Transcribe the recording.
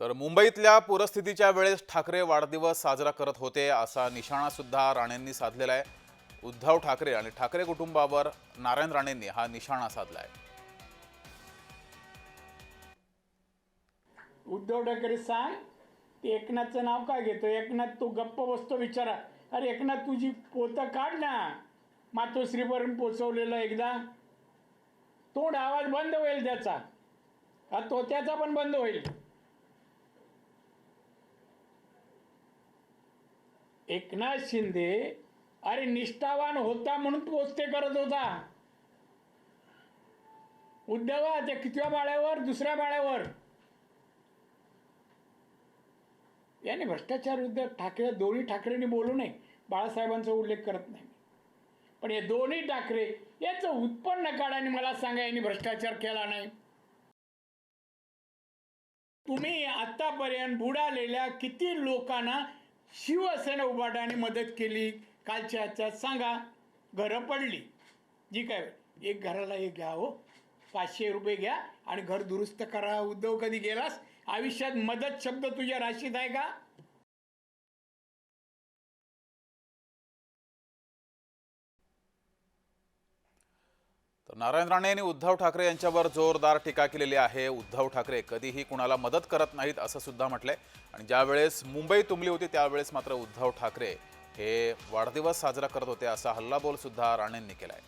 तर मुंबईतल्या पूरस्थितीच्या वेळेस ठाकरे वाढदिवस साजरा करत होते असा निशाणा सुद्धा राणेंनी साधलेला आहे. उद्धव ठाकरे आणि ठाकरे कुटुंबावर नारायण राणेंनी हा निशाणा साधला आहे उद्धव ठाकरे सांग ते एकनाथचं नाव काय घेतो एकनाथ तो गप्प बसतो विचारा. अरे एकनाथ तुझी पोतं काढ ना. मातोश्रीपर्यंत पोचवलेलं एकदा. तोंड आवाज बंद होईल त्याचा. हा तो त्याचा पण बंद होईल? एकनाथ शिंदे अरे निष्ठावान होता म्हणून पोचते करत होता. उद्धवा त्या कितव्या माळ्यावर दुसऱ्या माळ्यावर याने भ्रष्टाचार विरुद्ध ठाकरे दोन्ही ठाकरेंनी बोलू नये. बाळासाहेबांचा उल्लेख करत नाही पण हे दोन्ही ठाकरे याचं उत्पन्न काढाने आणि मला सांगा यांनी भ्रष्टाचार केला नाही. तुम्ही आतापर्यंत बुडालेल्या किती लोकांना शिवसेना उभाटाने मदत केली. कालच्या ह्याच्यात सांगा घरं पडली. जी काय एक घराला एक घ्या हो. पाचशे रुपये घ्या आणि घर दुरुस्त करा. उद्योग कधी गेलास? आयुष्यात मदत शब्द तुझ्या राशीत आहे का? तर नारायण राणे यांनी उद्धव ठाकरे यांच्यावर जोरदार टीका केलेली आहे. उद्धव ठाकरे कधीही कुणाला मदत करत नाहीत असं सुद्धा म्हटलंय. आणि ज्यावेळेस मुंबई तुंबली होती त्यावेळेस मात्र उद्धव ठाकरे हे वाढदिवस साजरा करत होते असा हल्लाबोल सुद्धा राणेंनी केलाय.